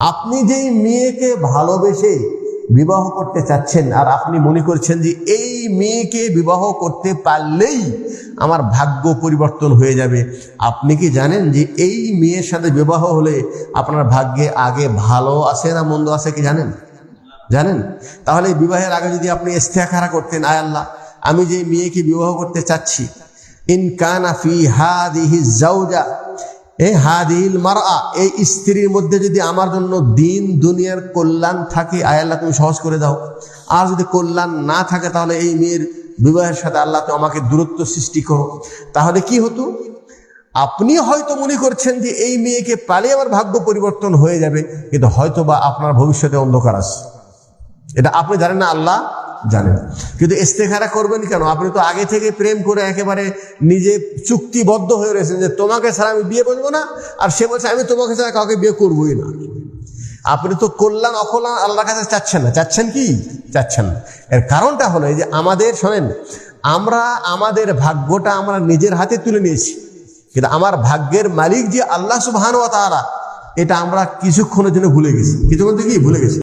আপনি যেই মেয়েকে ভালোবেসে বিবাহ করতে চাচ্ছেন, আর আপনি মনে করছেন যে এই মেয়েকে বিবাহ করতে পারলেই আমার ভাগ্য পরিবর্তন হয়ে যাবে, আপনি কি জানেন যে এই মেয়ের সাথে বিবাহ হলে আপনার ভাগ্যে আগে ভালো আছে না মন্দ আছে কি জানেন? জানেন? তাহলে বিবাহের আগে যদি আপনি ইস্তেখারা করতেন, আয় আল্লাহ, আমি যে মেয়েকে বিবাহ করতে চাচ্ছি, ইন কানা ফি হাদিহি জাউজা এই হাদিল মারা এই স্ত্রীর মধ্যে যদি আমার জন্য দিন দুনিয়ার কল্যাণ থাকে, আয় আল্লাহ তুমি সহজ করে দাও। আর যদি কল্যাণ না থাকে, তাহলে এই মেয়ের বিবাহের সাথে আল্লাহ তো আমাকে দূরত্ব সৃষ্টি করো। তাহলে কি হতো? আপনি হয়তো মনে করছেন যে এই মেয়েকে পালে আমার ভাগ্য পরিবর্তন হয়ে যাবে, কিন্তু হয়তো বা আপনার ভবিষ্যতে অন্ধকার আছে। এটা আপনি জানেন না, আল্লাহ জানেন। কিন্তু ইস্তেখারা করবেন কেন? আপনি তো আগে থেকে প্রেম করে একেবারে নিজে চুক্তিবদ্ধ হয়ে রয়েছেন যে তোমাকে ছাড়া আমি বিয়ে করব না, আর সে বলছে, আমি তোমাকে ছাড়া কাউকে বিয়ে করবোই না। আপনি তো কল্যাণ, অকল্যাণ আল্লাহর কাছে চাচ্ছেন না। চাচ্ছেন কি? চাচ্ছেন না। এর কারণটা হলো যে আমাদের, শোনেন, আমরা আমাদের ভাগ্যটা আমরা নিজের হাতে তুলে নিয়েছি। কিন্তু আমার ভাগ্যের মালিক যে আল্লাহ সুবহান ও তাআলা, এটা আমরা কিছুক্ষণের জন্য ভুলে গেছি। কিছুক্ষণ থেকে ভুলে গেছি।